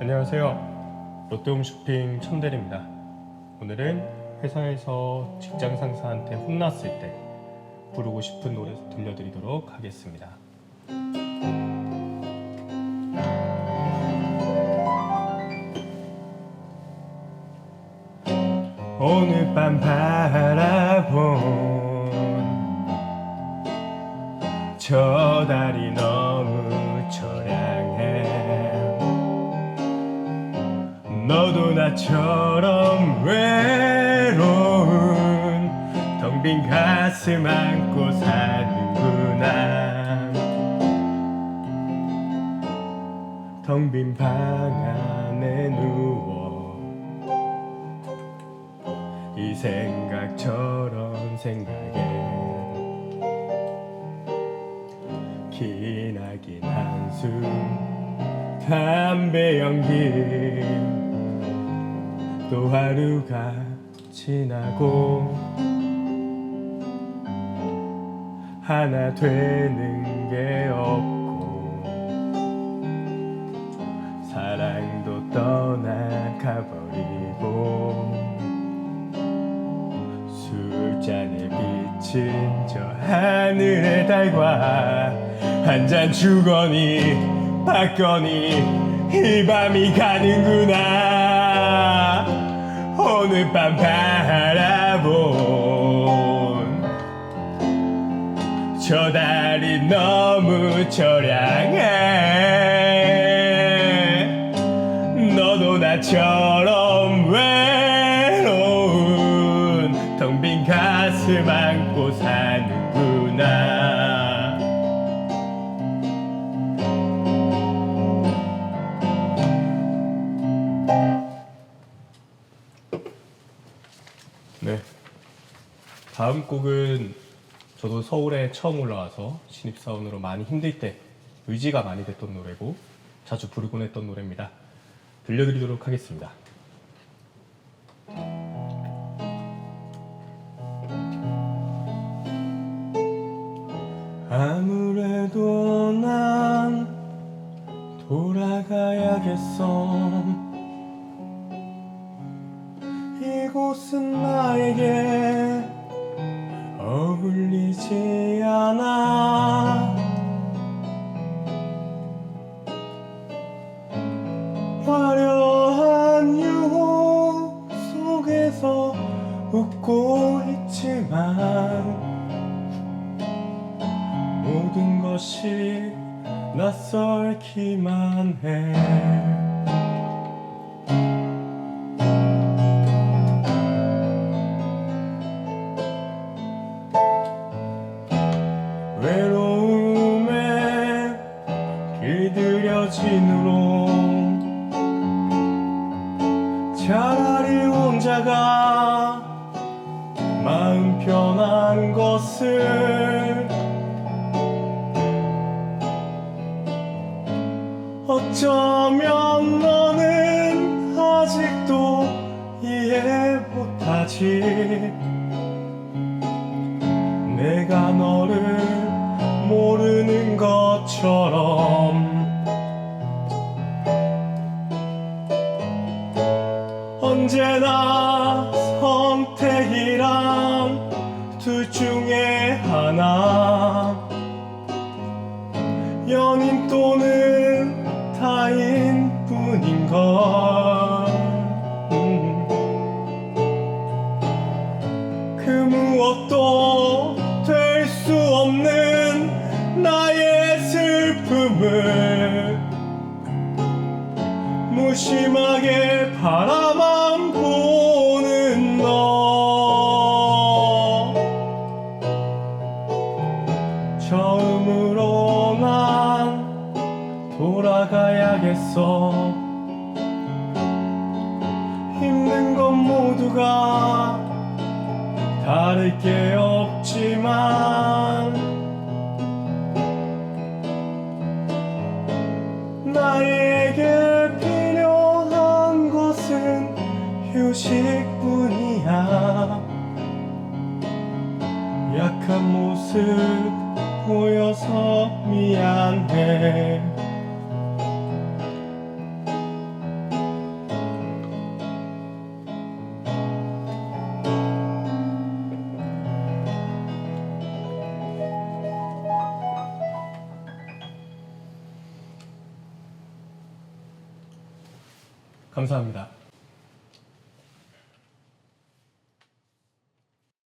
안녕하세요. 롯데홈 쇼핑 천대리입니다. 오늘은 회사에서 직장 상사한테 혼났을 때 부르고 싶은 노래 들려드리도록 하겠습니다. 오늘 밤 바라본 저 달이 너무 처량 너도 나처럼 외로운 텅 빈 가슴 안고 사는구나. 텅 빈 방 안에 누워 이 생각 저런 생각에 기나긴 한숨 담배 연기 또 하루가 지나고 하나 되는 게 없고 사랑도 떠나가 버리고 술잔에 비친 저 하늘의 달과 한 잔 주거니 받거니 이 밤이 가는구나 오늘 밤 바라본 저 달이 너무 처량해. 너도 나처럼 외로운 텅 빈 가슴 안 다음 곡은 저도 서울에 처음 올라와서 신입사원으로 많이 힘들 때 의지가 많이 됐던 노래고 자주 부르곤 했던 노래입니다. 들려드리도록 하겠습니다. 아무래도 난 돌아가야겠어. 이곳은 나에게 것이 낯설기만 해. 외로움에 길들여진으로 차라리 혼자가 마음 편한 것을 어쩌면 너는 아직도 이해 못하지? 내가 너를 뿐인걸 음. 그 무엇도 될 수 없는 나의 슬픔을 무심하게 바라만 보는 너. 처음으로 난 돌아가야겠어 모두가 다를 게 없지만 나에게 필요한 것은 휴식뿐이야. 약한 모습 보여서 미안해 감사합니다.